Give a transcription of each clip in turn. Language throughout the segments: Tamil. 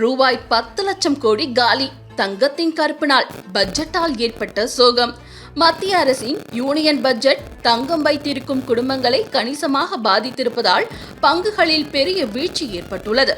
ரூபாய் பத்து லட்சம் கோடி காலி தங்கத்தின் கருப்பினால் பட்ஜெட்டால் ஏற்பட்ட சோகம். மத்திய அரசின் யூனியன் பட்ஜெட் தங்கம் வைத்திருக்கும் குடும்பங்களை கணிசமாக பாதித்திருப்பதால் பங்குகளில் பெரிய வீழ்ச்சி ஏற்பட்டுள்ளது.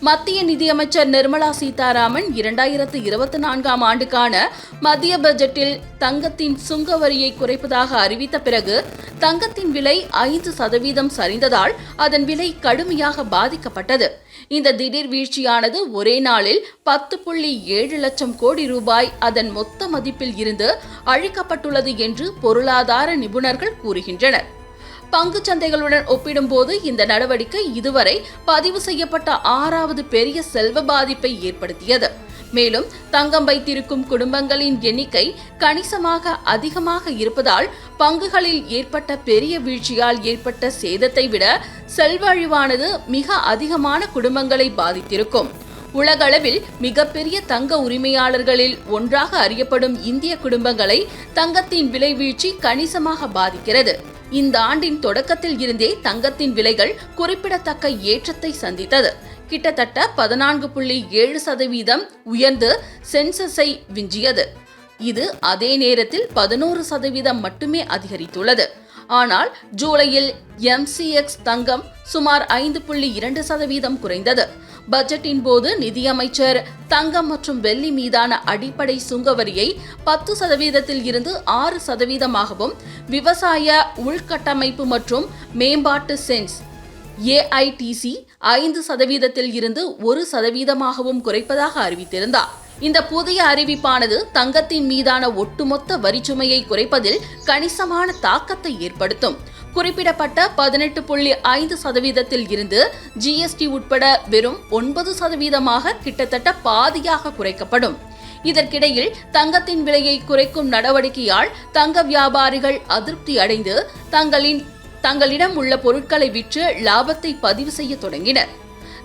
மத்திய நிதியமைச்சர் நிர்மலா சீதாராமன் இரண்டாயிரத்து இருபத்தி நான்காம் ஆண்டுக்கான மத்திய பட்ஜெட்டில் தங்கத்தின் சுங்க வரியை குறைப்பதாக அறிவித்த பிறகு தங்கத்தின் விலை ஐந்து சதவீதம் சரிந்ததால் அதன் விலை கடுமையாக பாதிக்கப்பட்டது. இந்த திடீர் வீழ்ச்சியானது ஒரே நாளில் பத்து புள்ளி ஏழு லட்சம் கோடி ரூபாய் அதன் மொத்த மதிப்பில் இருந்து அழிக்கப்பட்டுள்ளது என்று பொருளாதார நிபுணர்கள் கூறுகின்றனர். பங்குச் சந்தைகளுடன் ஒப்பிடும்போது இந்த நடவடிக்கை இதுவரை பதிவு செய்யப்பட்ட ஆறாவது பெரிய செல்வ பாதிப்பை ஏற்படுத்தியது. மேலும் தங்கம் வைத்திருக்கும் குடும்பங்களின் எண்ணிக்கை கணிசமாக அதிகமாக இருப்பதால் பங்குகளில் ஏற்பட்ட பெரிய வீழ்ச்சியால் ஏற்பட்ட சேதத்தை விட செல்வழிவானது மிக அதிகமான குடும்பங்களை பாதித்திருக்கும். உலகளவில் மிகப்பெரிய தங்க உரிமையாளர்களில் ஒன்றாக அறியப்படும் இந்திய குடும்பங்களை தங்கத்தின் விலை வீழ்ச்சி கணிசமாக பாதிக்கிறது. இந்த ஆண்டின் தொடக்கத்தில் இருந்தே தங்கத்தின் விலைகள் குறிப்பிடத்தக்க ஏற்றத்தை சந்தித்தது. கிட்டத்தட்ட பதினான்கு புள்ளி ஏழு சதவீதம் உயர்ந்து சென்சஸை விஞ்சியது. இது அதே நேரத்தில் பதினோரு சதவீதம் மட்டுமே அதிகரித்துள்ளது. ஆனால் ஜூலையில் எம்சிஎக்ஸ் தங்கம் சுமார் ஐந்து புள்ளி இரண்டு சதவீதம் குறைந்தது. பட்ஜெட்டின் போது நிதியமைச்சர் தங்கம் மற்றும் வெள்ளி மீதான அடிப்படை சுங்கவரியை பத்து சதவீதத்தில் இருந்து ஆறு சதவீதமாகவும் விவசாய உள்கட்டமைப்பு மற்றும் மேம்பாட்டு சென்ஸ் ஏஐடிசி ஐந்து சதவீதத்தில் இருந்து ஒரு சதவீதமாகவும் குறைப்பதாக அறிவித்திருந்தார். இந்த புதிய அறிவிப்பானது தங்கத்தின் மீதான ஒட்டுமொத்த வரிச்சுமையை குறைப்பதில் கணிசமான தாக்கத்தை ஏற்படுத்தும். குறிப்பிடப்பட்ட பதினெட்டு புள்ளி ஐந்து சதவீதத்தில் இருந்து ஜிஎஸ்டி உட்பட வெறும் ஒன்பது சதவீதமாக கிட்டத்தட்ட பாதியாக குறைக்கப்படும். இதற்கிடையில் தங்கத்தின் விலையை குறைக்கும் நடவடிக்கையால் தங்க வியாபாரிகள் அதிருப்தி அடைந்து தங்களின் தங்களிடம் உள்ள பொருட்களை விற்று லாபத்தை பதிவு செய்ய தொடங்கினர்.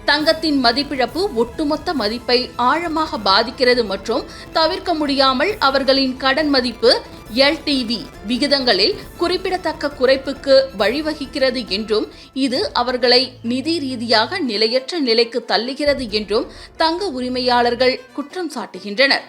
தங்கத்தின் மதிப்பிழப்பு ஒட்டுமொத்த மதிப்பை ஆழமாக பாதிக்கிறது மற்றும் தவிர்க்க முடியாமல் அவர்களின் கடன் மதிப்பு எல்டிவி விகிதங்களில் குறிப்பிடத்தக்க குறைப்புக்கு வழிவகுக்கிறது என்றும் இது அவர்களை நிதி ரீதியாக நிலையற்ற நிலைக்கு தள்ளுகிறது என்றும் தங்க உரிமையாளர்கள் குற்றம் சாட்டுகின்றனர்.